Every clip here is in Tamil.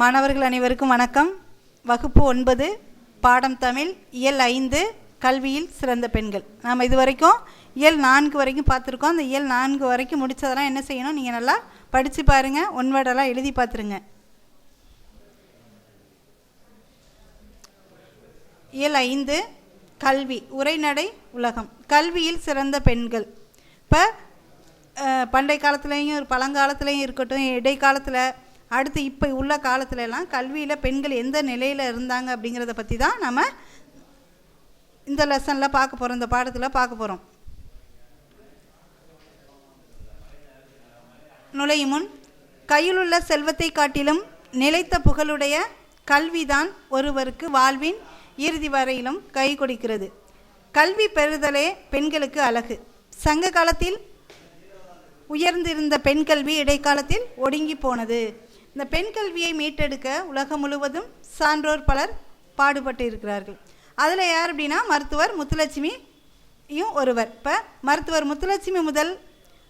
மாணவர்கள் அனைவருக்கும் வணக்கம். வகுப்பு ஒன்பது பாடம் தமிழ் இயல் ஐந்து கல்வியில் சிறந்த பெண்கள். நாம் இது வரைக்கும் இயல் நான்கு வரைக்கும் பார்த்துருக்கோம். அந்த இயல் நான்கு வரைக்கும் முடித்ததெல்லாம் என்ன செய்யணும்? நீங்கள் நல்லா படித்து பாருங்கள் ஒன்வேர்டெல்லாம் எழுதி பார்த்துருங்க. இயல் ஐந்து கல்வி உரைநடை உலகம். கல்வியில் சிறந்த பெண்கள். இப்போ பண்டைய காலத்துலேயும் பழங்காலத்துலேயும் இருக்கட்டும் இடைக்காலத்தில் அடுத்து இப்போ உள்ள காலத்துல எல்லாம் கல்வியில் பெண்கள் எந்த நிலையில் இருந்தாங்க அப்படிங்கிறத பற்றி தான் நம்ம இந்த லெசனில் பார்க்க போகிறோம் இந்த பாடத்தில் பார்க்க போகிறோம் நுழையும் முன் கையிலுள்ள செல்வத்தை காட்டிலும் நிலைத்த புகழுடைய கல்விதான் ஒருவருக்கு வாழ்வின் இறுதி வரையிலும் கை கொடுக்கிறது. கல்வி பெறுதலே பெண்களுக்கு அழகு. சங்க காலத்தில் உயர்ந்திருந்த பெண் கல்வி இடைக்காலத்தில் ஒடுங்கி போனது. இந்த பெண் கல்வியை மீட்டெடுக்க உலகம் முழுவதும் சான்றோர் பலர் பாடுபட்டு இருக்கிறார்கள் அதில் யார் அப்படின்னா மருத்துவர் முத்துலட்சுமியும் ஒருவர். இப்போ மருத்துவர் முத்துலட்சுமி முதல்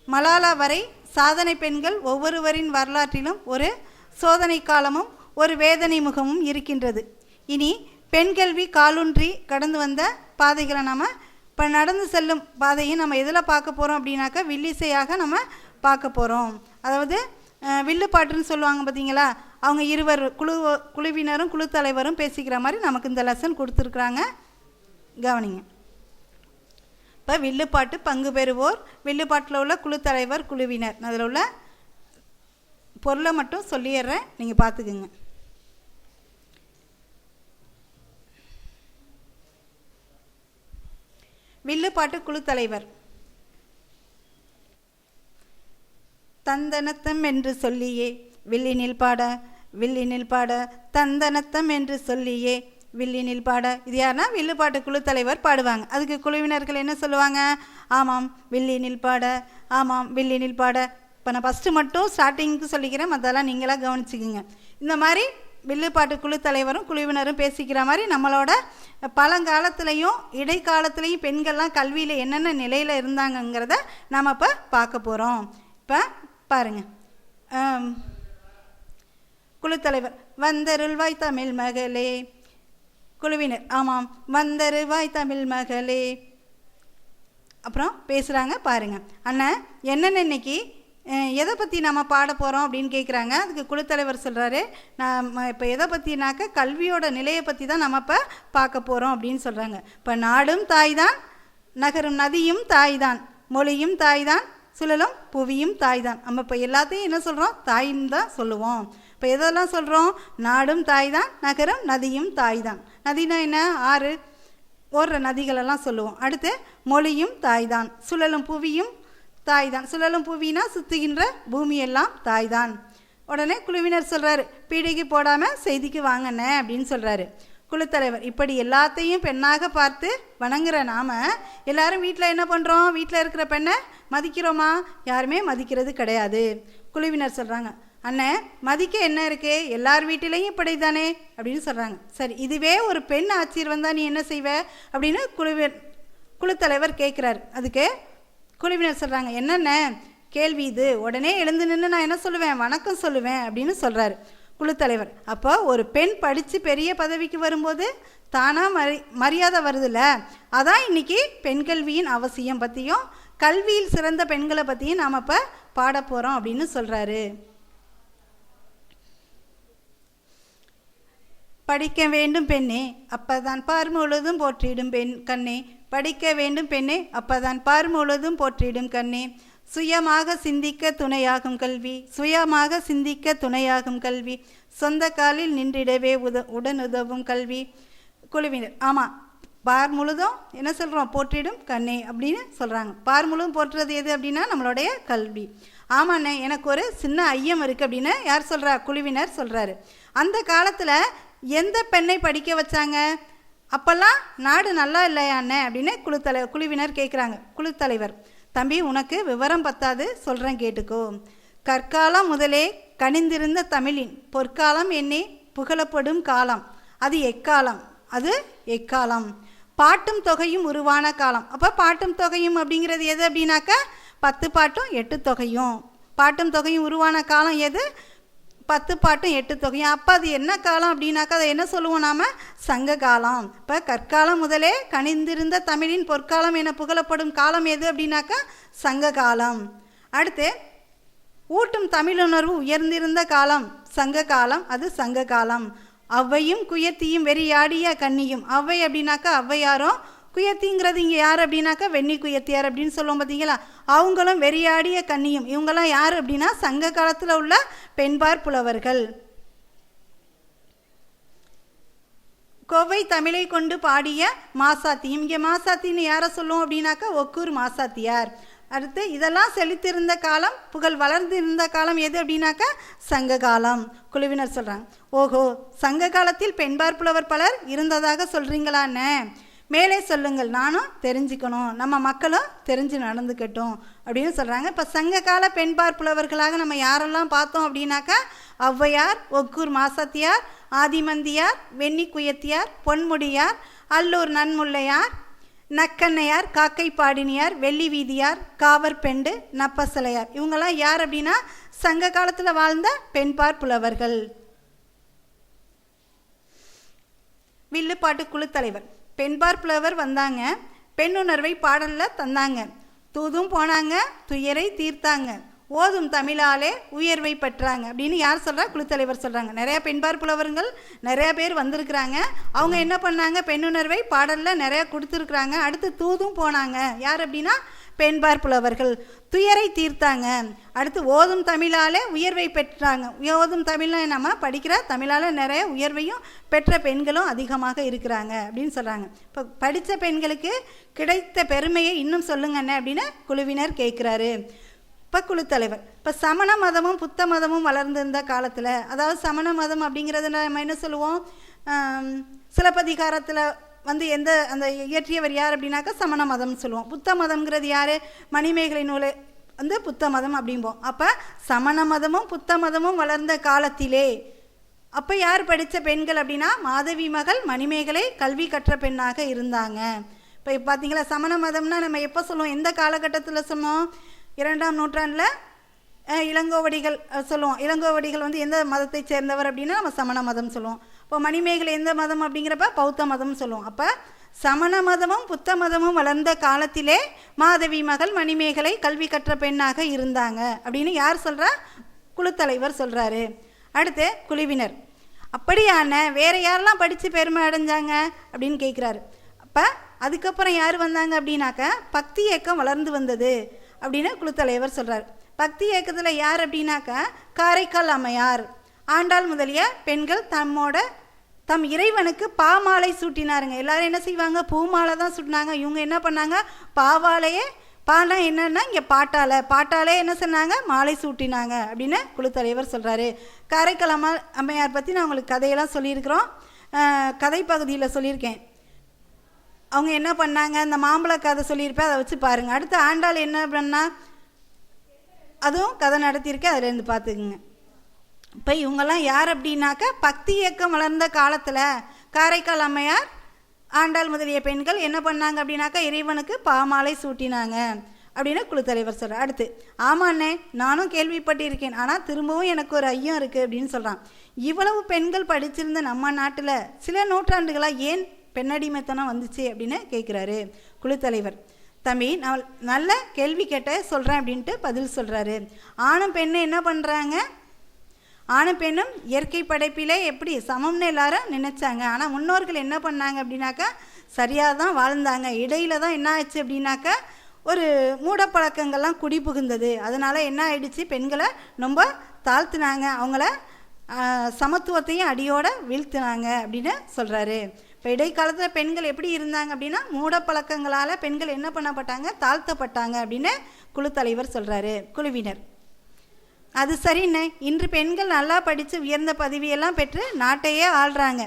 மலாலா வரை சாதனை பெண்கள் ஒவ்வொருவரின் வரலாற்றிலும் ஒரு சோதனை காலமும் ஒரு வேதனை முகமும் இருக்கின்றது. இனி பெண் கல்வி காலூன்றி கடந்து வந்த பாதைகளை நம்ம இப்போ நடந்து செல்லும் பாதையும் நம்ம எதில் பார்க்க போகிறோம் அப்படின்னாக்கா வில்லிசையாக நம்ம பார்க்க போகிறோம் அதாவது வில்லுப்பாட்டுன்னு சொல்லுவாங்க பார்த்தீங்களா அவங்க இருவர் குழு குழுவினரும் குழு தலைவரும் பேசிக்கிற மாதிரி நமக்கு இந்த லெசன் கொடுத்துருக்குறாங்க. கவனிங்க. இப்போ வில்லுப்பாட்டு பங்கு பெறுவோர் வில்லுப்பாட்டில் உள்ள குழு தலைவர் குழுவினர். அதில் உள்ள பொருளை மட்டும் சொல்லிடுறேன். நீங்கள் பார்த்துக்குங்க வில்லுப்பாட்டு குழு தலைவர். தந்தனத்தம் என்று சொல்லியே. வில்லினில் பாட வில்லினில் பாட தந்தனத்தம் என்று சொல்லியே. வில்லினில் பாட இது யாருன்னா வில்லுப்பாட்டு குழு தலைவர் பாடுவாங்க. அதுக்கு குழுவினர்கள் என்ன சொல்லுவாங்க? ஆமாம் வில்லினில் பாட ஆமாம் வில்லினில் பாட இப்போ நான் ஃபஸ்ட்டு மட்டும் ஸ்டார்டிங்க்கு சொல்லிக்கிறேன். மற்றெல்லாம் நீங்களாக கவனிச்சிக்கோங்க. இந்த மாதிரி வில்லுப்பாட்டு குழு தலைவரும் குழுவினரும் பேசிக்கிற மாதிரி நம்மளோட பழங்காலத்துலேயும் இடைக்காலத்துலேயும் பெண்கள்லாம் கல்வியில் என்னென்ன நிலையில் இருந்தாங்கங்கிறத நம்ம இப்போ பார்க்க போகிறோம் இப்போ பாருங்க. குழுத்தலைவர் வந்தருள்வாய் தமிழ் மகளே. குழுவினர் ஆமாம் வந்தருள்வாய் தமிழ் மகளே. அப்புறம் பேசுகிறாங்க பாருங்கள் அண்ணா என்னென்ன இன்னைக்கு எதை பற்றி நம்ம பாட போகிறோம் அப்படின்னு கேட்குறாங்க அதுக்கு குழுத்தலைவர் சொல்கிறாரு நம்ம இப்போ எதை பற்றினாக்க கல்வியோட நிலையை பற்றி தான் நம்ம இப்போ பார்க்க போகிறோம் அப்படின்னு சொல்கிறாங்க இப்போ நாடும் தாய் தான் நகரும் நதியும் தாய் தான் மொழியும் தாய் தான் சுழலும் புவியும் தாய் தான் நம்ம இப்போ எல்லாத்தையும் என்ன சொல்கிறோம் தாயின்னு தான் சொல்லுவோம். இப்போ எதெல்லாம் சொல்கிறோம் நாடும் தாய் தான் நகரம் நதியும் தாய் தான் நதினா என்ன? ஆறு. ஓடுற நதிகளெல்லாம் சொல்லுவோம். அடுத்து மொழியும் தாய் தான் சுழலும் புவியும் தாய் தான் சுழலும் புவினா சுற்றுகின்ற பூமியெல்லாம் தாய் தான் உடனே குழுவினர் சொல்கிறாரு பீடிக்கு போடாமல் செய்திக்கு வாங்கண்ணே அப்படின்னு சொல்கிறாரு குழுத்தலைவர் இப்படி எல்லாத்தையும் பெண்ணாக பார்த்து வணங்குற நாம எல்லாரும் வீட்டில் என்ன பண்ணுறோம் வீட்டில் இருக்கிற பெண்ணை மதிக்கிறோமா? யாருமே மதிக்கிறது கிடையாது. குழுவினர் சொல்கிறாங்க அண்ணன் மதிக்க என்ன இருக்கு? எல்லார் வீட்டிலையும் இப்படி தானே அப்படின்னு சொல்கிறாங்க சரி இதுவே ஒரு பெண் ஆட்சியர் வந்தால் நீ என்ன செய்வ? அப்படின்னு குழுவினர் குழுத்தலைவர் கேட்குறாரு அதுக்கு குழுவினர் சொல்கிறாங்க என்னென்ன கேள்வி இது. உடனே எழுந்து நின்று நான் என்ன சொல்லுவேன்? வணக்கம் சொல்லுவேன். அப்படின்னு சொல்கிறாரு குழுத்தலைவர் அப்போ ஒரு பெண் படித்து பெரிய பதவிக்கு வரும்போது தானாக மரி மரியாதை வருதுல்ல? அதான் இன்னைக்கு பெண் கல்வியின் அவசியம் பற்றியும் கல்வியில் சிறந்த பெண்களை பற்றியும் நாம் இப்போ பாட போகிறோம் அப்படின்னு சொல்கிறாரு படிக்க வேண்டும் பெண்ணே அப்பதான் பார் முழுதும் போற்றிடும் பெண் கண்ணே. படிக்க வேண்டும் பெண்ணே அப்பதான் பார் முழுதும் போற்றிடும் கண்ணே. சுயமாக சிந்திக்க துணையாகும் கல்வி சுயமாக சிந்திக்க துணையாகும் கல்வி. சொந்த காலில் நின்றிடவே உத உடனுதவும் கல்வி குழுவினர். ஆமாம் பார் முழுதும் என்ன சொல்கிறோம் போற்றிடும் கண்ணே அப்படின்னு சொல்கிறாங்க பார் முழுதும் போற்றுறது எது அப்படின்னா நம்மளுடைய கல்வி. ஆமாண்ணே எனக்கு ஒரு சின்ன ஐயம் இருக்குது அப்படின்னு யார் சொல்கிறா குழுவினர் சொல்கிறாரு அந்த காலத்தில் எந்த பெண்ணை படிக்க வச்சாங்க? அப்போல்லாம் நாடு நல்லா இல்லையாண்ணே அப்படின்னு குழுத்தலை குழுவினர் கேட்குறாங்க குழுத்தலைவர் தம்பி உனக்கு விவரம் பத்தாது சொல்கிறேன் கேட்டுக்கோ. கற்காலம் முதலே கனிந்திருந்த தமிழின் பொற்காலம் என்னே புகழப்படும் காலம். அது எக்காலம்? அது எக்காலம்? பாட்டும் தொகையும் உருவான காலம். அப்போ பாட்டும் தொகையும் அப்படிங்கிறது எது அப்படின்னாக்கா பத்து பாட்டும் எட்டு தொகையும். பாட்டும் தொகையும் உருவான காலம் எது? பத்து பாட்டும் எட்டு தொகையும். அப்போ அது என்ன காலம் அப்படின்னாக்கா அதை என்ன சொல்லுவோம் நாம்? சங்க காலம். இப்போ கற்காலம் முதலே கணிந்திருந்த தமிழின் பொற்காலம் என புகழப்படும் காலம் எது அப்படின்னாக்கா? சங்க காலம். அடுத்து ஊட்டும் தமிழுணர்வு உயர்ந்திருந்த காலம் சங்க காலம் அது சங்க காலம். ஔவையும் குயத்தியும் வெறியாடிய கன்னியும். ஔவை அப்படின்னாக்கா ஔவையாரும் குயத்திங்கிறது இங்கே யார் அப்படின்னாக்கா வெண்ணி குயத்தியார் அப்படின்னு சொல்லுவோம் பார்த்தீங்களா? அவங்களும் வெறியாடிய கன்னியும். இவங்கெல்லாம் யார் அப்படின்னா சங்க காலத்தில் உள்ள பெண்பார் புலவர்கள். கோவை தமிழை கொண்டு பாடிய மாசாத்தியும் இங்கே மாசாத்தின்னு யாரை சொல்லுவோம் அப்படின்னாக்கா? ஒக்கூர் மாசாத்தியார். அடுத்து இதெல்லாம் செழித்திருந்த காலம் புகழ் வளர்ந்து இருந்த காலம் எது அப்படின்னாக்கா சங்க காலம். குழுவினர் சொல்கிறாங்க ஓஹோ சங்க காலத்தில் பெண்பார் புலவர் பலர் இருந்ததாக சொல்கிறீங்களாண்ணே மேலே சொல்லுங்கள் நானும் தெரிஞ்சுக்கணும் நம்ம மக்களும் தெரிஞ்சு நடந்துக்கட்டும் அப்படின்னு சொல்கிறாங்க இப்போ சங்க கால பெண்பார் புலவர்களாக நம்ம யாரெல்லாம் பார்த்தோம் அப்படின்னாக்கா ஔவையார் ஒக்கூர் மாசத்தியார் ஆதிமந்தியார் வெண்ணி குயத்தியார் பொன்முடியார் அல்லூர் நன்முல்லையார் நக்கண்ணையார் காக்கை பாடினியார் வெள்ளி வீதியார் காவர் பெண்டு நப்பசலையார். இவங்கெல்லாம் யார் அப்படின்னா சங்க காலத்தில் வாழ்ந்த பெண்பார் புலவர்கள். வில்லுப்பாட்டு குழு தலைவர். பெண்பார் புலவர் வந்தாங்க. பெண்ணுணர்வை பாடலில் தந்தாங்க. தூதும் போனாங்க. துயரை தீர்த்தாங்க. ஓதும் தமிழாலே உயர்வை பெற்றாங்க அப்படின்னு யார் சொல்கிறா குழுத்தலைவர் சொல்கிறாங்க நிறையா பெண்பார் புலவர்கள் நிறையா பேர் வந்திருக்கிறாங்க. அவங்க என்ன பண்ணாங்க? பெண்ணுணர்வை பாடலில் நிறையா கொடுத்துருக்குறாங்க. அடுத்து தூதும் போனாங்க. யார் அப்படின்னா? பெண்பார் புலவர்கள். துயரை தீர்த்தாங்க. அடுத்து ஓதும் தமிழாலே உயர்வை பெற்றாங்க. ஓதும் தமிழில் நம்ம படிக்கிற தமிழால் நிறைய உயர்வையும் பெற்ற பெண்களும் அதிகமாக இருக்கிறாங்க அப்படின்னு சொல்கிறாங்க இப்போ படித்த பெண்களுக்கு கிடைத்த பெருமையை இன்னும் சொல்லுங்கண்ணே அப்படின்னு குழுவினர் கேட்குறாரு. இப்போ குழுத்தலைவர் இப்போ சமண மதமும் புத்த மதமும் வளர்ந்திருந்த காலத்தில் அதாவது சமண மதம் அப்படிங்கிறத நம்ம என்ன சொல்லுவோம்? சிலப்பதிகாரத்தில் வந்து எந்த அந்த இயற்றியவர் யார் அப்படின்னாக்கா சமண மதம்னு சொல்லுவோம். புத்த மதம்ங்கிறது யார்? மணிமேகலை நூல் வந்து புத்த மதம் அப்படிம்போம். அப்போ சமண மதமும் புத்த மதமும் வளர்ந்த காலத்திலே அப்போ யார் படித்த பெண்கள் அப்படின்னா மாதவி மகள் மணிமேகலை கல்வி கற்ற பெண்ணாக இருந்தாங்க. இப்போ பார்த்தீங்களா சமண மதம்னா நம்ம எப்போ சொல்லுவோம்? எந்த காலகட்டத்தில் சொன்னோம்? இரண்டாம் நூற்றாண்டில் இளங்கோவடிகள் சொல்லுவோம். இளங்கோவடிகள் வந்து எந்த மதத்தை சேர்ந்தவர் அப்படின்னா நம்ம சமண மதம் சொல்லுவோம். இப்போ மணிமேகலை எந்த மதம் அப்படிங்கிறப்ப பௌத்த மதம் சொல்லுவோம். அப்போ சமண மதமும் புத்த மதமும் வளர்ந்த காலத்திலே மாதவி மகள் மணிமேகலை கல்வி கற்ற பெண்ணாக இருந்தாங்க அப்படின்னு யார் சொல்கிறா குழுத்தலைவர் சொல்கிறாரு அடுத்து குழுவினர். அப்படியான வேறு யாரெல்லாம் படித்து பெருமை அடைஞ்சாங்க அப்படின்னு கேட்குறாரு அப்போ அதுக்கப்புறம் யார் வந்தாங்க அப்படின்னாக்க பக்தி இயக்கம் வளர்ந்து வந்தது. அப்படின்னு குழுத்தலைவர் சொல்கிறார் பக்தி இயக்கத்தில் யார் அப்படின்னாக்க காரைக்கால் அம்மையார். ஆண்டாள் முதலிய பெண்கள் தம்மோட தம் இறைவனுக்கு பாமாலை சூட்டினாருங்க. எல்லாரும் என்ன செய்வாங்க? பூமாலை தான் சூட்டினாங்க. இவங்க என்ன பண்ணாங்க? பாவாலையே பானா என்னன்னா இங்கே பாட்டால. பாட்டாலே என்ன சொன்னாங்க? மாலை சூட்டினாங்க அப்படின்னு குழுத்தலைவர் சொல்கிறாரு காரைக்கால் அம்மா அம்மையார் பற்றி நான் உங்களுக்கு கதையெல்லாம் சொல்லியிருக்கிறோம். கதை பகுதியில் சொல்லியிருக்கேன். அவங்க என்ன பண்ணாங்க? இந்த மாம்பழ கதை சொல்லியிருப்பேன் அதை வச்சு பாருங்கள் அடுத்து ஆண்டாள் என்ன பண்ணா? அதுவும் கதை நடத்தியிருக்கேன் அதுலேருந்து பார்த்துக்குங்க இப்போ இவங்கெல்லாம் யார் அப்படின்னாக்கா பக்தி இயக்கம் வளர்ந்த காலத்தில் காரைக்கால் அம்மையார் ஆண்டாள் முதலிய பெண்கள் என்ன பண்ணாங்க அப்படின்னாக்கா இறைவனுக்கு பாமாலை சூட்டினாங்க அப்படின்னு குழுத்தலைவர் சொல்கிறார் அடுத்து ஆமாண்ணே நானும் கேள்விப்பட்டிருக்கேன் ஆனால் திரும்பவும் எனக்கு ஒரு ஐயம் இருக்குது அப்படின்னு சொல்கிறான் இவ்வளவு பெண்கள் படிச்சிருந்த நம்ம நாட்டில் சில நூற்றாண்டுகளாக ஏன் பெண்ணடிமைத்தனம் வந்துச்சு அப்படின்னு கேட்குறாரு குழுத்தலைவர் தம்பி நான் நல்ல கேள்வி கேட்ட சொல்கிறேன் அப்படின்ட்டு பதில் சொல்கிறாரு ஆணும் பெண்ணும் என்ன பண்ணுறாங்க ஆணும் பெண்ணும் இயற்கை படைப்பிலே எப்படி சமம்னு எல்லாரும் நினச்சாங்க. ஆனால் முன்னோர்கள் என்ன பண்ணாங்க அப்படின்னாக்கா சரியாக தான் வாழ்ந்தாங்க. இடையில தான் என்ன ஆச்சு அப்படின்னாக்கா ஒரு மூடப்பழக்கங்கள்லாம் குடி புகுந்தது. அதனால் என்ன ஆயிடுச்சு? பெண்களை ரொம்ப தாழ்த்துனாங்க. அவங்கள சமத்துவத்தையும் அடியோடு வீழ்த்தினாங்க அப்படின்னு சொல்கிறாரு இப்போ இடைக்காலத்தில் பெண்கள் எப்படி இருந்தாங்க அப்படின்னா மூடப்பழக்கங்களால் பெண்கள் என்ன பண்ணப்பட்டாங்க? தாழ்த்தப்பட்டாங்க அப்படின்னு குழு தலைவர் சொல்கிறாரு குழுவினர். அது சரிண்ணே இன்று பெண்கள் நல்லா படித்து உயர்ந்த பதவியெல்லாம் பெற்று நாட்டையே ஆள்றாங்க.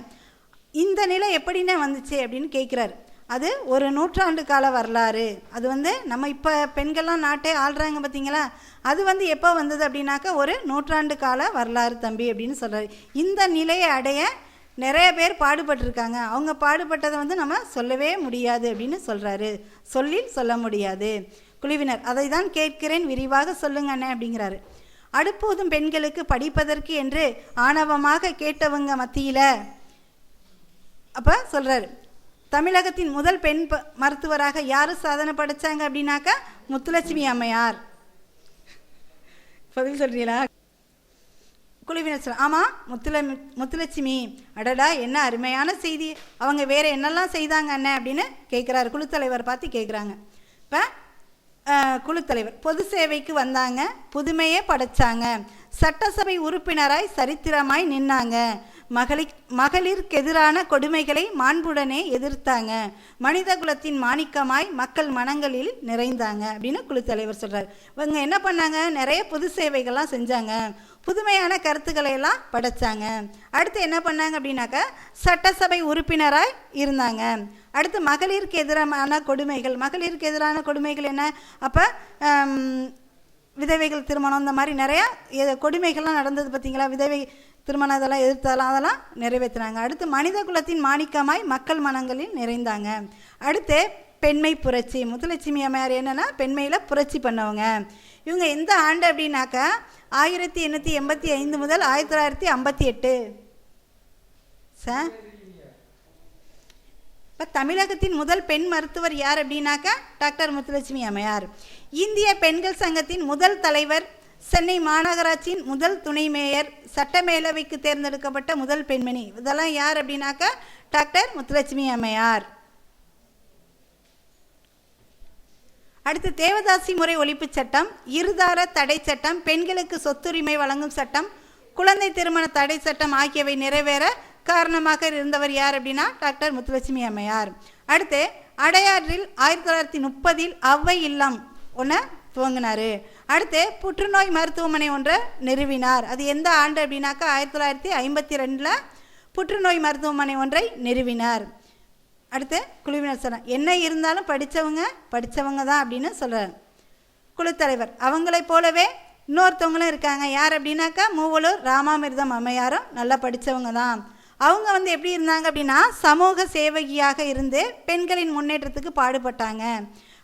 இந்த நிலை எப்படிண்ணே வந்துச்சு அப்படின்னு கேட்குறாரு. அது ஒரு நூற்றாண்டு கால வரலாறு. அது வந்து நம்ம இப்போ பெண்கள்லாம் நாட்டே ஆள்றாங்க பார்த்தீங்களா? அது வந்து எப்போ வந்தது அப்படின்னாக்கா ஒரு நூற்றாண்டு கால வரலாறு தம்பி அப்படின்னு சொல்கிறாரு இந்த நிலையை அடைய நிறைய பேர் பாடுபட்டிருக்காங்க. அவங்க பாடுபட்டதை வந்து நம்ம சொல்லவே முடியாது அப்படின்னு சொல்கிறாரு சொல்லி சொல்ல முடியாது. குழுவினர் அதை தான் கேட்கிறேன். விரிவாக சொல்லுங்கண்ணே அப்படிங்கிறாரு. அடுப்போதும் பெண்களுக்கு படிப்பதற்கு என்று ஆணவமாக கேட்டவங்க மத்தியில் அப்போ சொல்கிறாரு தமிழகத்தின் முதல் பெண் ப- மருத்துவராக யார் சாதனை படைச்சாங்க அப்படின்னாக்கா முத்துலட்சுமி அம்மையார். பதில் சொல்றீங்களா? குழுவினர் சொல்ல ஆமாம் முத்துல முத்துலட்சுமி அடடா என்ன அருமையான செய்தி. அவங்க வேறு என்னெல்லாம் செய்தாங்க அண்ணன் அப்படின்னு கேட்குறாரு குழுத்தலைவர் பார்த்து கேட்குறாங்க இப்போ குழுத்தலைவர் பொது சேவைக்கு வந்தாங்க புதுமையே படைச்சாங்க. சட்டசபை உறுப்பினராய் சரித்திரமாய் நின்னாங்க. மகளிர் மகளிருக்கு எதிரான கொடுமைகளை மாண்புடனே எதிர்த்தாங்க. மனித குலத்தின் மாணிக்கமாய் மக்கள் மனங்களில் நிறைந்தாங்க அப்படின்னு குழுத்தலைவர் சொல்கிறார் இவங்க என்ன பண்ணாங்க? நிறைய பொது சேவைகள்லாம் செஞ்சாங்க. புதுமையான கருத்துக்களை எல்லாம் படைச்சாங்க. அடுத்து என்ன பண்ணாங்க அப்படின்னாக்கா சட்டசபை உறுப்பினராக இருந்தாங்க. அடுத்து மகளிருக்கு எதிரான கொடுமைகள் மகளிருக்கு எதிரான கொடுமைகள் என்ன? அப்போ விதவைகள் திருமணம் இந்த மாதிரி நிறையா எ- கொடுமைகள்லாம் நடந்தது பார்த்தீங்களா விதவை திருமணம் இதெல்லாம் எதிர்த்தாலும் அதெல்லாம் நிறைவேற்றினாங்க. அடுத்து மனித குலத்தின் மாணிக்கமாய் மக்கள் மனங்களில் நிறைந்தாங்க. அடுத்து பெண்மை புரட்சி. முத்துலட்சுமி அம்மையார் என்னன்னா பெண்மையில் புரட்சி பண்ணவங்க. இவங்க எந்த ஆண்டு அப்படின்னாக்கா ஆயிரத்தி எண்ணூற்றி எண்பத்தி ஐந்து முதல் ஆயிரத்தி தொள்ளாயிரத்தி ஐம்பத்தி எட்டு. சார் இப்போ தமிழகத்தின் முதல் பெண் மருத்துவர் யார் அப்படின்னாக்கா டாக்டர் முத்துலட்சுமி அம்மையார். இந்திய பெண்கள் சங்கத்தின் முதல் தலைவர் சென்னை மாநகராட்சியின் முதல் துணை மேயர் சட்டமேலவைக்கு தேர்ந்தெடுக்கப்பட்ட முதல் பெண்மணி. இதெல்லாம் யார் அப்படின்னாக்கா டாக்டர் முத்துலட்சுமி அம்மையார். அடுத்து தேவதாசி முறை ஒழிப்புச் சட்டம் இருதார தடை சட்டம் பெண்களுக்கு சொத்துரிமை வழங்கும் சட்டம் குழந்தை திருமண தடை சட்டம் ஆகியவை நிறைவேற காரணமாக இருந்தவர் யார் அப்படின்னா டாக்டர் முத்துலட்சுமி அம்மையார். அடுத்து அடையாற்றில் ஆயிரத்தி தொள்ளாயிரத்தி முப்பதில் அவ்வை இல்லம் ஒன்று துவங்கினார். அடுத்து புற்றுநோய் மருத்துவமனை ஒன்றை நிறுவினார். அது எந்த ஆண்டு அப்படின்னாக்கா ஆயிரத்தி தொள்ளாயிரத்தி ஐம்பத்தி ரெண்டில் புற்றுநோய் மருத்துவமனை ஒன்றை நிறுவினார். அடுத்து குழுவினர் சொன்னார் என்ன இருந்தாலும் படித்தவங்க படித்தவங்க தான் அப்படின்னு சொல்கிறார் குழுத்தலைவர் அவங்களைப் போலவே இன்னொருத்தவங்களும் இருக்காங்க. யார் அப்படின்னாக்கா மூவலூர் ராமாமிர்தம் அம்மையாரும் நல்லா படித்தவங்க தான். அவங்க வந்து எப்படி இருந்தாங்க அப்படின்னா சமூக சேவகியாக இருந்து பெண்களின் முன்னேற்றத்துக்கு பாடுபட்டாங்க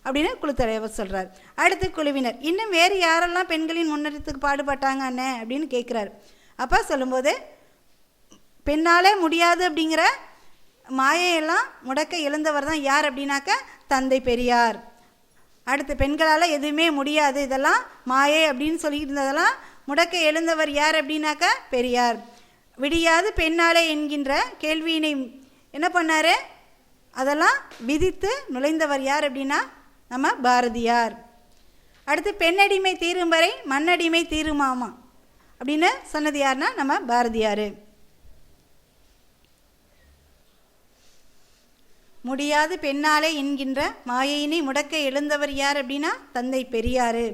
அப்படின்னு குழுத்தலைவர் சொல்கிறார் அடுத்து குழுவினர் இன்னும் வேறு யாரெல்லாம் பெண்களின் முன்னேற்றத்துக்கு பாடுபட்டாங்க அண்ணே? அப்படின்னு கேட்குறாரு அப்போ சொல்லும்போது பெண்ணாலே முடியாது அப்படிங்கிற மாயையெல்லாம் முடக்க எழுந்தவர் தான் யார் அப்படின்னாக்கா தந்தை பெரியார். அடுத்து பெண்களால் எதுவுமே முடியாது. இதெல்லாம் மாயை அப்படின்னு சொல்லிட்டு இருந்ததெல்லாம் முடக்க எழுந்தவர் யார் அப்படின்னாக்கா பெரியார். விடியாது பெண்ணாலே என்கின்ற கேள்வியினை என்ன பண்ணார்? அதெல்லாம் விதித்து நுழைந்தவர் யார் அப்படின்னா நம்ம பாரதியார். அடுத்து பெண்ணடிமை தீரும் வரை மண்ணடிமை தீருமாமா அப்படின்னு சொன்னது யாருன்னா நம்ம பாரதியார். முடியாது பெண்ணாலே என்கின்ற மாயையினை முடக்க எழுந்தவர் யார் அப்படின்னா தந்தை பெரியார்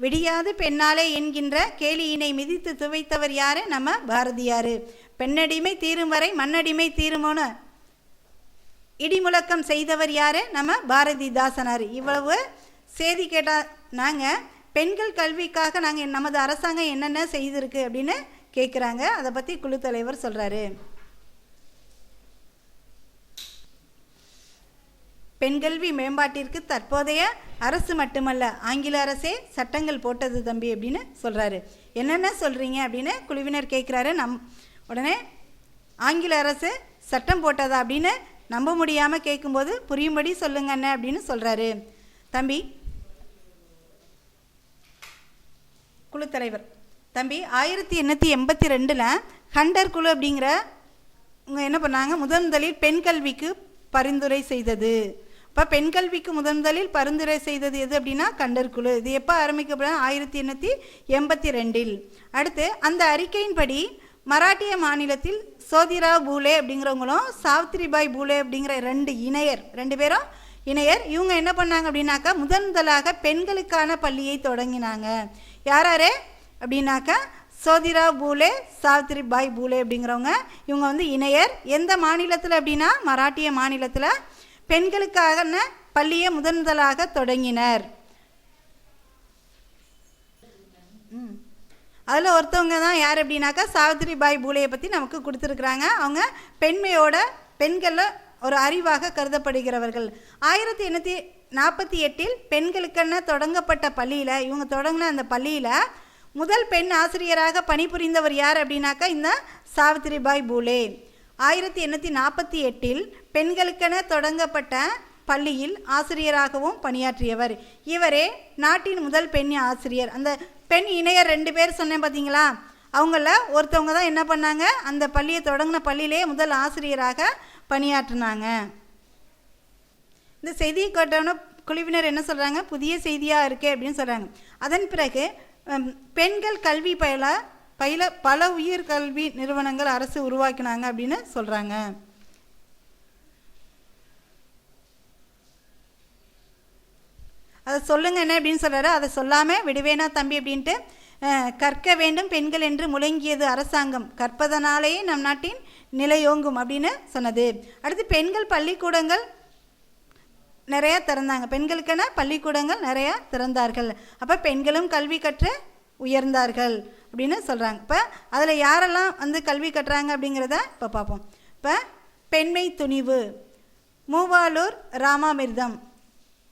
விடியாது பெண்ணாலே என்கின்ற கேலியினை மிதித்து துவைத்தவர் யாரு? நம்ம பாரதியாரு பெண்ணடிமை தீரும் வரை மண்ணடிமை தீருமோன்னு இடிமுழக்கம் செய்தவர் யாரு? நம்ம பாரதிதாசனார். இவ்வளவு செய்தி கேட்டால் நாங்கள் பெண்கள் கல்விக்காக நாங்கள் நமது அரசாங்கம் என்னென்ன செய்திருக்கு அப்படின்னு கேட்குறாங்க அதை பற்றி குழு தலைவர் சொல்கிறாரு பெண்கல்வி மேம்பாட்டிற்கு தற்போதைய அரசு மட்டுமல்ல ஆங்கில அரசே சட்டங்கள் போட்டது தம்பி அப்படின்னு சொல்கிறாரு என்னென்ன சொல்கிறீங்க அப்படின்னு குழுவினர் கேட்குறாரு நம் உடனே ஆங்கில அரசு சட்டம் போட்டதா அப்படின்னு நம்ப முடியாமல் கேட்கும்போது புரியும்படி சொல்லுங்க அண்ணே அப்படின்னு சொல்கிறாரு தம்பி குழுத்தலைவர். தம்பி ஆயிரத்தி எண்ணூற்றி எண்பத்தி ரெண்டில் ஹண்டர் குழு அப்படிங்கிற என்ன பண்ணாங்க? முதன் முதலில் பெண் கல்விக்கு பரிந்துரை செய்தது. இப்போ பெண் கல்விக்கு முதன் முதலில் பரிந்துரை செய்தது எது அப்படின்னா கண்டர் குழு. இது எப்போ ஆரம்பிக்கப்படும் ஆயிரத்தி எண்ணூற்றி எண்பத்தி ரெண்டில். அடுத்து அந்த அறிக்கையின்படி மராட்டிய மாநிலத்தில் சோதிரா பூலே அப்படிங்கிறவங்களும் சாவித்ரிபாய் பூலே அப்படிங்கிற ரெண்டு இணையர் ரெண்டு பேரும் இணையர். இவங்க என்ன பண்ணாங்க அப்படின்னாக்கா முதன் முதலாக பெண்களுக்கான பள்ளியை தொடங்கினாங்க. யாராரு? அப்படின்னாக்கா சோதிரா பூலே சாவித்ரிபாய் பூலே அப்படிங்கிறவங்க. இவங்க வந்து இணையர். எந்த மாநிலத்தில் அப்படின்னா? மராட்டிய மாநிலத்தில் பெண்களுக்கான பள்ளியை முதன் முதலாக தொடங்கினர் அதில் ஒருத்தவங்க தான் யார் அப்படின்னாக்கா சாவித்ரிபாய் பூலேயை பற்றி நமக்கு கொடுத்துருக்குறாங்க. அவங்க பெண்மையோட பெண்களில் ஒரு அறிவாக கருதப்படுகிறவர்கள். ஆயிரத்தி எண்ணூற்றி நாற்பத்தி எட்டில் பெண்களுக்கென தொடங்கப்பட்ட பள்ளியில் இவங்க தொடங்கின அந்த பள்ளியில் முதல் பெண் ஆசிரியராக பணிபுரிந்தவர் யார் அப்படின்னாக்கா இந்த சாவித்திரிபாய் பூலே. ஆயிரத்தி எண்ணூற்றி நாற்பத்தி எட்டில் பெண்களுக்கென தொடங்கப்பட்ட பள்ளியில் ஆசிரியராகவும் பணியாற்றியவர். இவரே நாட்டின் முதல் பெண் ஆசிரியர். அந்த பெண் இணையர் ரெண்டு பேர் சொன்னேன் பார்த்தீங்களா அவங்கள ஒருத்தவங்க தான் என்ன பண்ணாங்க? அந்த பள்ளியை தொடங்கின பள்ளியிலே முதல் ஆசிரியராக பணியாற்றினாங்க. இந்த செய்தியை கேட்டவன குழுவினர் என்ன சொல்கிறாங்க புதிய செய்தியாக இருக்கே அப்படின்னு சொல்கிறாங்க அதன் பிறகு பெண்கள் கல்வி பயில பயில பல உயர் கல்வி நிறுவனங்கள் அரசு உருவாக்கினாங்க அப்படின்னு சொல்கிறாங்க அதை சொல்லுங்க என்ன அப்படின்னு சொல்கிறாரு அதை சொல்லாமல் விடுவேனா தம்பி அப்படின்ட்டு கற்க வேண்டும் பெண்கள் என்று முழங்கியது அரசாங்கம். கற்பதனாலேயே நம் நாட்டின் நிலையோங்கும் அப்படின்னு சொன்னது. அடுத்து பெண்கள் பள்ளிக்கூடங்கள் நிறையா திறந்தாங்க. பெண்களுக்கென பள்ளிக்கூடங்கள் நிறையா திறந்தார்கள். அப்போ பெண்களும் கல்வி கற்று உயர்ந்தார்கள் அப்படின்னு சொல்கிறாங்க இப்போ அதில் யாரெல்லாம் வந்து கல்வி கட்டுறாங்க அப்படிங்கிறத இப்போ பார்ப்போம். இப்போ பெண்மை துணிவு மூவாலூர் ராமாமிர்தம்.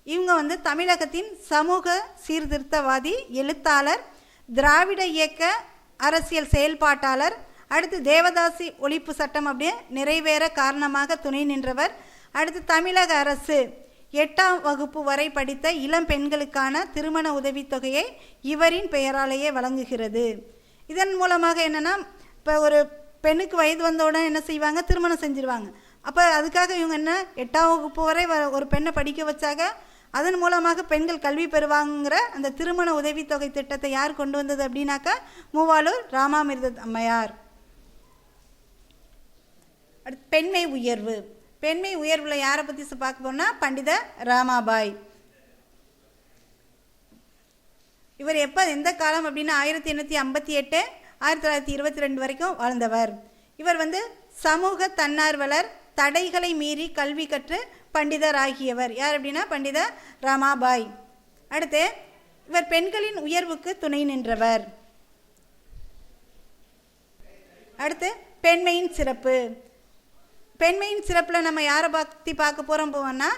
இவங்க வந்து தமிழகத்தின் சமூக சீர்திருத்தவாதி எழுத்தாளர் திராவிட இயக்க அரசியல் செயல்பாட்டாளர் அடுத்து தேவதாசி ஒழிப்பு சட்டம் அப்படியே நிறைவேற காரணமாக துணை நின்றவர் அடுத்து தமிழக அரசு. எட்டாம் வகுப்பு வரை படித்த இளம் பெண்களுக்கான திருமண உதவித்தொகையை இவரின் பெயராலேயே வழங்குகிறது. இதன் மூலமாக என்னென்னா இப்போ ஒரு பெண்ணுக்கு வயது வந்தவுடன் என்ன செய்வாங்க? திருமணம் செஞ்சிருவாங்க. அப்போ அதுக்காக இவங்க என்ன எட்டாம் வகுப்பு வரை வ- ஒரு பெண்ணை படிக்க வச்சாக அதன் மூலமாக பெண்கள் கல்வி பெறுவாங்கிற அந்த திருமண உதவித்தொகை திட்டத்தை யார் கொண்டு வந்தது அப்படின்னாக்கா மூவாலூர் ராமாமிர்த அம்மையார். பெண்மை உயர்வு. பெண்மை உயர்வில் யாரை பற்றி பார்க்க போனால் பண்டித ராமாபாய். இவர் எப்போ எந்த காலம் அப்படின்னா ஆயிரத்தி எண்ணூற்றி ஐம்பத்தி எட்டு ஆயிரத்தி தொள்ளாயிரத்தி இருபத்தி ரெண்டு வரைக்கும் வாழ்ந்தவர். இவர் வந்து சமூக தன்னார்வலர் தடைகளை மீறி கல்வி கற்று பண்டிதர் ஆகியவர் யார் அப்படின்னா பண்டித ராமாபாய். அடுத்து இவர் பெண்களின் உயர்வுக்கு துணை நின்றவர். அடுத்து பெண்மையின் சிறப்பு. பெண்மையின் சிறப்பில் நம்ம யாரை பற்றி பார்க்க போகிறோம் போவோம்னா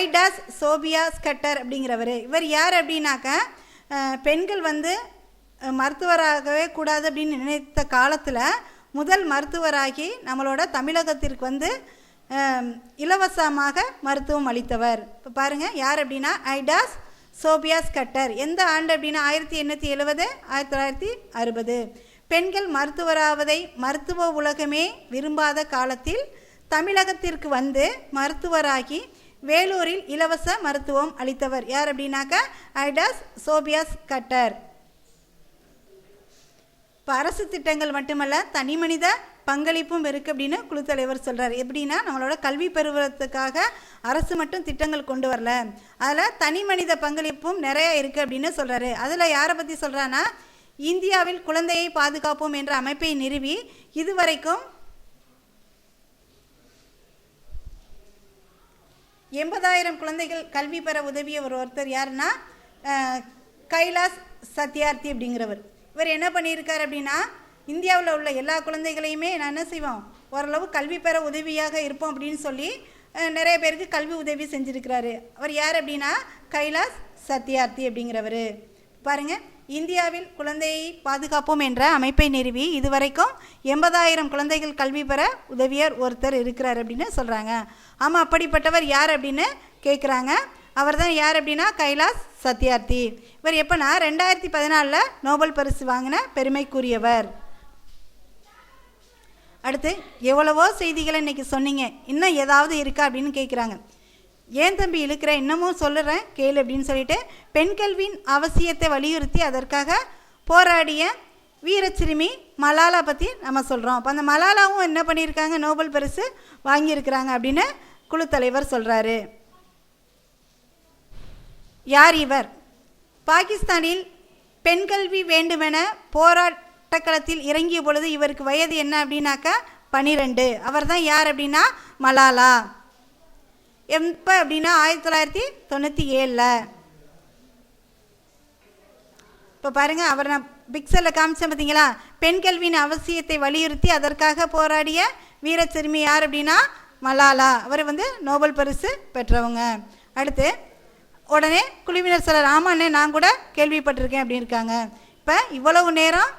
ஐடாஸ் சோபியா ஸ்கட்டர் அப்படிங்கிறவர். இவர் யார் அப்படின்னாக்கா பெண்கள் வந்து மருத்துவராகவே கூடாது அப்படின்னு நினைத்த காலத்தில் முதல் மருத்துவராகி நம்மளோட தமிழகத்திற்கு வந்து இலவசமாக மருத்துவம் அளித்தவர். இப்போ பாருங்கள் யார் அப்படின்னா ஐடாஸ் சோபியா ஸ்கட்டர். எந்த ஆண்டு அப்படின்னா ஆயிரத்தி எண்ணூற்றி எழுபது ஆயிரத்தி தொள்ளாயிரத்தி அறுபது. பெண்கள் மருத்துவராவதை மருத்துவ உலகமே விரும்பாத காலத்தில் தமிழகத்திற்கு வந்து மருத்துவராகி வேலூரில் இலவச மருத்துவம் அளித்தவர். யார் அப்படின்னாக்கா? ஐடாஸ் சோபியாஸ் கட்டர். இப்போ அரசு திட்டங்கள் மட்டுமல்ல தனி மனித பங்களிப்பும் இருக்குது அப்படின்னு குழு தலைவர் சொல்கிறார் எப்படின்னா நம்மளோட கல்வி பெறுவதற்காக அரசு மட்டும் திட்டங்கள் கொண்டு வரல. அதில் தனி மனித பங்களிப்பும் நிறைய இருக்குது அப்படின்னு சொல்கிறாரு அதில் யாரை பற்றி சொல்கிறான்னா இந்தியாவில் குழந்தையை பாதுகாப்போம் என்ற அமைப்பை நிறுவி இதுவரைக்கும் எண்பதாயிரம் குழந்தைகள் கல்வி பெற உதவிய ஒரு ஒருத்தர் யாருன்னா கைலாஸ் சத்யார்த்தி அப்படிங்கிறவர். இவர் என்ன பண்ணியிருக்கார் அப்படின்னா இந்தியாவில் உள்ள எல்லா குழந்தைகளையுமே நான் என்ன செய்வோம் ஓரளவு கல்வி பெற உதவியாக இருப்போம் அப்படின்னு சொல்லி நிறைய பேருக்கு கல்வி உதவி செஞ்சுருக்கிறாரு. அவர் யார் அப்படின்னா கைலாஸ் சத்யார்த்தி அப்படிங்கிறவர். பாருங்கள் இந்தியாவில் குழந்தையை பாதுகாப்போம் என்ற அமைப்பை நிறுவி இதுவரைக்கும் எண்பதாயிரம் குழந்தைகள் கல்வி பெற உதவியர் ஒருத்தர் இருக்கிறார் அப்படின்னு சொல்கிறாங்க ஆமாம் அப்படிப்பட்டவர் யார் அப்படின்னு கேட்குறாங்க அவர் தான் யார் அப்படின்னா கைலாஸ் சத்யார்த்தி. இவர் எப்போனா ரெண்டாயிரத்தி பதினாலில் நோபல் பரிசு வாங்கின பெருமைக்குரியவர். அடுத்து எவ்வளவோ செய்திகளை இன்றைக்கி சொன்னீங்க. இன்னும் ஏதாவது இருக்கா அப்படின்னு கேட்குறாங்க ஏன் தம்பி இழுக்கிற? இன்னமும் சொல்லுறேன் கேள் அப்படின்னு சொல்லிட்டு பெண் கல்வியின் அவசியத்தை வலியுறுத்தி அதற்காக போராடிய வீரச்சிறுமி மலாலா பற்றி நம்ம சொல்கிறோம் அப்போ அந்த மலாலாவும் என்ன பண்ணியிருக்காங்க? நோபல் பரிசு வாங்கியிருக்கிறாங்க அப்படின்னு குழு தலைவர் சொல்கிறாரு யார் இவர்? பாகிஸ்தானில் பெண் கல்வி வேண்டுமென போராட்டக்களத்தில் இறங்கிய பொழுது இவருக்கு வயது என்ன அப்படின்னாக்கா பனிரெண்டு. அவர் தான் யார் அப்படின்னா? மலாலா. எப்போ அப்படின்னா ஆயிரத்தி தொள்ளாயிரத்தி தொண்ணூற்றி ஏழில். இப்போ பாருங்கள் அவர் நான் பிக்சலில் காமிச்சேன் பார்த்தீங்களா பெண் கல்வியின் அவசியத்தை வலியுறுத்தி அதற்காக போராடிய வீரச்சிறுமி யார் அப்படின்னா? மலாலா. அவர் வந்து நோபல் பரிசு பெற்றவங்க. அடுத்து உடனே குழுவினர் சிலர் ஆமாண்ணே நான் கூட கேள்விப்பட்டிருக்கேன் அப்படின்னு இருக்காங்க. இப்போ இவ்வளவு நேரம்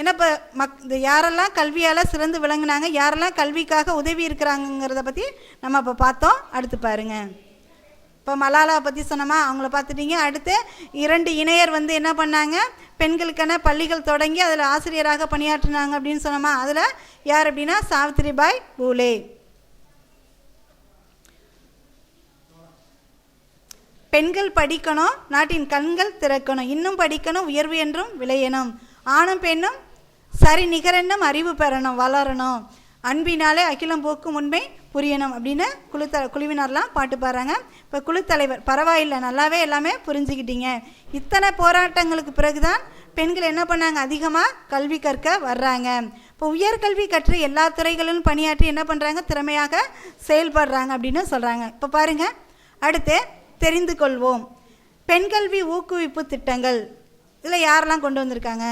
என்ன இப்போ மக் இந்த யாரெல்லாம் கல்வியால் சிறந்து விளங்குனாங்க யாரெல்லாம் கல்விக்காக உதவி இருக்கிறாங்கங்கிறத பற்றி நம்ம இப்போ பார்த்தோம். அடுத்து பாருங்க. இப்போ மலாலா பற்றி சொன்னோமா? அவங்கள பார்த்துட்டீங்க. அடுத்து இரண்டு இணையர் வந்து என்ன பண்ணாங்க? பெண்களுக்கான பள்ளிகள் தொடங்கி அதில் ஆசிரியராக பணியாற்றினாங்க அப்படின்னு சொன்னோமா? அதில் யார் அப்படின்னா? சாவித்திரிபாய் பூலே. பெண்கள் படிக்கணும் நாட்டின் கண்கள் திறக்கணும். இன்னும் படிக்கணும் உயர்வு என்றும் விளையணும். ஆணும் பெண்ணும் சரி நிகரென்னும் அறிவு பெறணும் வளரணும். அன்பினாலே அகிலம் போக்கும் உண்மை புரியணும் அப்படின்னு குழுத்த குழுவினர்லாம் பாட்டு பாடுறாங்க. இப்போ குழுத்தலைவர் பரவாயில்லை நல்லாவே எல்லாமே புரிஞ்சுக்கிட்டீங்க. இத்தனை போராட்டங்களுக்கு பிறகுதான் பெண்கள் என்ன பண்ணாங்க? அதிகமாக கல்வி கற்க வர்றாங்க. இப்போ உயர்கல்வி கற்று எல்லா துறைகளிலும் பணியாற்றி என்ன பண்ணுறாங்க திறமையாக செயல்படுறாங்க அப்படின்னு சொல்கிறாங்க இப்போ பாருங்கள் அடுத்து தெரிந்து கொள்வோம். பெண்கல்வி ஊக்குவிப்பு திட்டங்கள். இதில் யாரெல்லாம் கொண்டு வந்திருக்காங்க?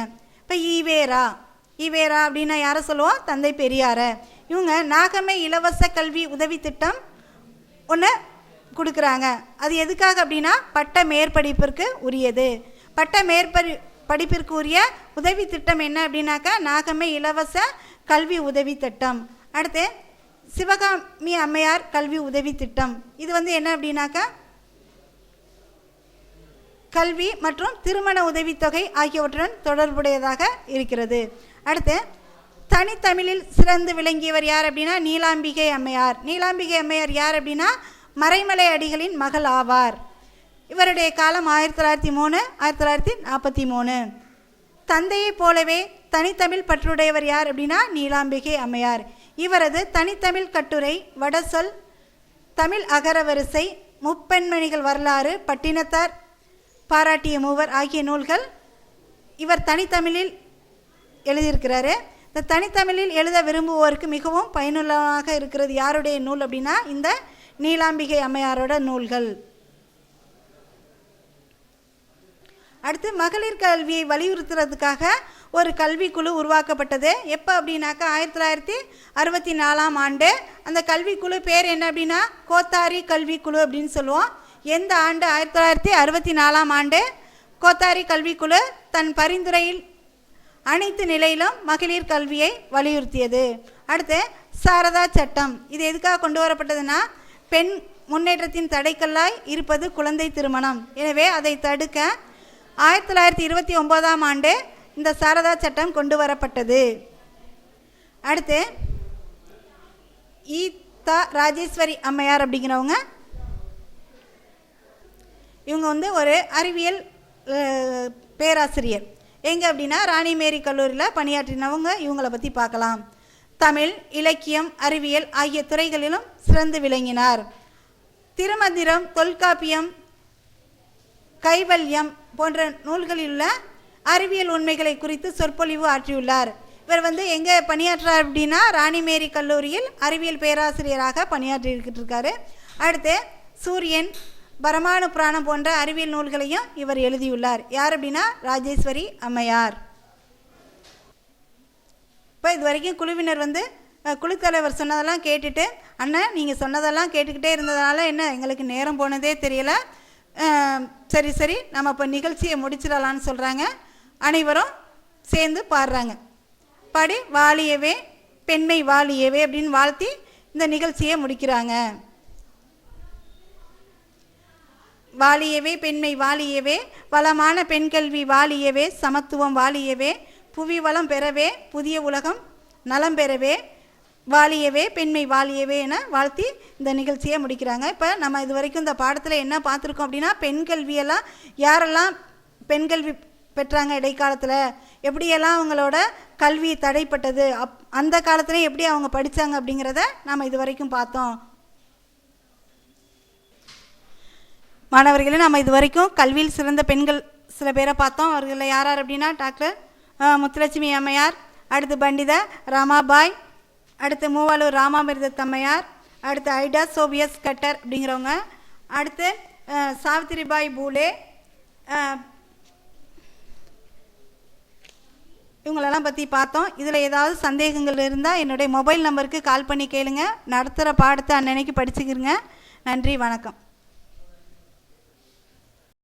இப்போ ஈவேரா. ஈவேரா அப்படின்னா யாரை சொல்லுவோம் தந்தை பெரியாரை. இவங்க நாகமே இலவச கல்வி உதவி திட்டம் ஒன்று கொடுக்குறாங்க. அது எதுக்காக அப்படின்னா பட்ட மேற்படிப்பிற்கு உரியது. பட்ட மேற்படி படிப்பிற்கு உரிய உதவி திட்டம் என்ன அப்படின்னாக்கா நாகமே இலவச கல்வி உதவி திட்டம். அடுத்து சிவகாமி அம்மையார் கல்வி உதவி திட்டம். இது வந்து என்ன அப்படின்னாக்கா கல்வி மற்றும் திருமண உதவித்தொகை ஆகியவற்றுடன் தொடர்புடையதாக இருக்கிறது. அடுத்து தனித்தமிழில் சிறந்து விளங்கியவர் யார் அப்படின்னா நீலாம்பிகை அம்மையார். நீலாம்பிகை அம்மையார் யார் அப்படின்னா மறைமலை அடிகளின் மகள் ஆவார். இவருடைய காலம் ஆயிரத்தி தொள்ளாயிரத்தி மூணு ஆயிரத்தி தொள்ளாயிரத்தி நாற்பத்தி மூணு. தந்தையைப் போலவே தனித்தமிழ் பற்றுடையவர் யார் அப்படின்னா நீலாம்பிகை அம்மையார். இவரது தனித்தமிழ் கட்டுரை வடசொல் தமிழ் அகரவரிசை முப்பெண்மணிகள் வரலாறு பட்டினத்தார் பாராட்டிய மூவர் ஆகிய நூல்கள் இவர் தனித்தமிழில் எழுதியிருக்கிறாரு. இந்த தனித்தமிழில் எழுத விரும்புவோருக்கு மிகவும் பயனுள்ளதாக இருக்கிறது யாருடைய நூல் அப்படின்னா இந்த நீலாம்பிகை அம்மையாரோட நூல்கள். அடுத்து மகளிர் கல்வியை வலியுறுத்துறதுக்காக ஒரு கல்விக்குழு உருவாக்கப்பட்டது. எப்போ அப்படின்னாக்கா ஆயிரத்தி தொள்ளாயிரத்தி அறுபத்தி நாலாம் ஆண்டு. அந்த கல்விக்குழு பேர் என்ன அப்படின்னா கோத்தாரி கல்விக்குழு அப்படின்னு சொல்லுவோம். எந்த ஆண்டு ஆயிரத்தி தொள்ளாயிரத்தி அறுபத்தி நாலாம் ஆண்டு கோத்தாரி கல்விக்குழு தன் பரிந்துரையில் அனைத்து நிலையிலும் மகளிர் கல்வியை வலியுறுத்தியது. அடுத்து சாரதா சட்டம். இது எதுக்காக கொண்டு வரப்பட்டதுன்னா பெண் முன்னேற்றத்தின் தடைக்கல்லாய் இருப்பது குழந்தை திருமணம். எனவே அதை தடுக்க ஆயிரத்தி தொள்ளாயிரத்தி இருபத்தி ஒம்போதாம் ஆண்டு இந்த சாரதா சட்டம் கொண்டு வரப்பட்டது. அடுத்து ஈதா ராஜேஸ்வரி அம்மையார் அப்படிங்கிறவங்க இவங்க வந்து ஒரு அறிவியல் பேராசிரியர். எங்கே அப்படின்னா ராணிமேரி கல்லூரியில் பணியாற்றினவங்க இவங்கள பற்றி பார்க்கலாம். தமிழ் இலக்கியம் அறிவியல் ஆகிய துறைகளிலும் சிறந்து விளங்கினார். திருமந்திரம் தொல்காப்பியம் கைவல்யம் போன்ற நூல்களில் உள்ள அறிவியல் உண்மைகளை குறித்து சொற்பொழிவு ஆற்றியுள்ளார். இவர் வந்து எங்கே பணியாற்றார் அப்படின்னா ராணிமேரி கல்லூரியில் அறிவியல் பேராசிரியராக பணியாற்றிக்கிட்டு இருக்காரு. அடுத்து சூரியன் பரமானு புராணம் போன்ற அறிவியல் நூல்களையும் இவர் எழுதியுள்ளார். யார் அப்படின்னா ராஜேஸ்வரி அம்மையார். இப்போ இது வரைக்கும் குழுவினர் வந்து குழுத்தலைவர் சொன்னதெல்லாம் கேட்டுட்டு அண்ணன் நீங்கள் சொன்னதெல்லாம் கேட்டுக்கிட்டே இருந்ததுனால என்ன எங்களுக்கு நேரம் போனதே தெரியல. சரி சரி நம்ம இப்போ நிகழ்ச்சியை முடிச்சிடலான்னு சொல்கிறாங்க அனைவரும் சேர்ந்து பாடுறாங்க. பாடி வாழியவே பெண்மை வாழியவே அப்படின்னு வாழ்த்தி இந்த நிகழ்ச்சியை முடிக்கிறாங்க. வாலியவே பெண்மை வாலியவே வளமான பெண் கல்வி சமத்துவம் வாலியவே புவி வளம் பெறவே புதிய உலகம் நலம் பெறவே வாலியவே பெண்மை வாலியவே என வாழ்த்தி இந்த நிகழ்ச்சியை முடிக்கிறாங்க. இப்போ நம்ம இது வரைக்கும் இந்த பாடத்தில் என்ன பார்த்துருக்கோம் அப்படின்னா பெண் கல்வியெல்லாம் யாரெல்லாம் பெண் கல்வி பெற்றாங்க இடைக்காலத்தில்? எப்படியெல்லாம் அவங்களோட கல்வி தடைப்பட்டது? அப் அந்த காலத்தில் எப்படி அவங்க படித்தாங்க அப்படிங்கிறத நம்ம இது வரைக்கும் பார்த்தோம். மாணவர்களே நம்ம இது வரைக்கும் கல்வியில் சிறந்த பெண்கள் சில பேரை பார்த்தோம். அவர்களில் யார் யார் அப்படின்னா டாக்டர் முத்துலட்சுமி அம்மையார் அடுத்து பண்டித ராமாபாய் அடுத்து மூவாலூர் ராமாமிர்த தம்மையார் அடுத்து ஐடா சோபியஸ் கட்டர் அப்படிங்கிறவங்க அடுத்து சாவித்திரிபாய் பூலே இவங்களெல்லாம் பற்றி பார்த்தோம். இதில் ஏதாவது சந்தேகங்கள் இருந்தால் என்னுடைய மொபைல் நம்பருக்கு கால் பண்ணி கேளுங்க. நடத்துகிற பாடத்தை அன்னன்னைக்கு படிச்சுக்கிறங்க நன்றி வணக்கம்.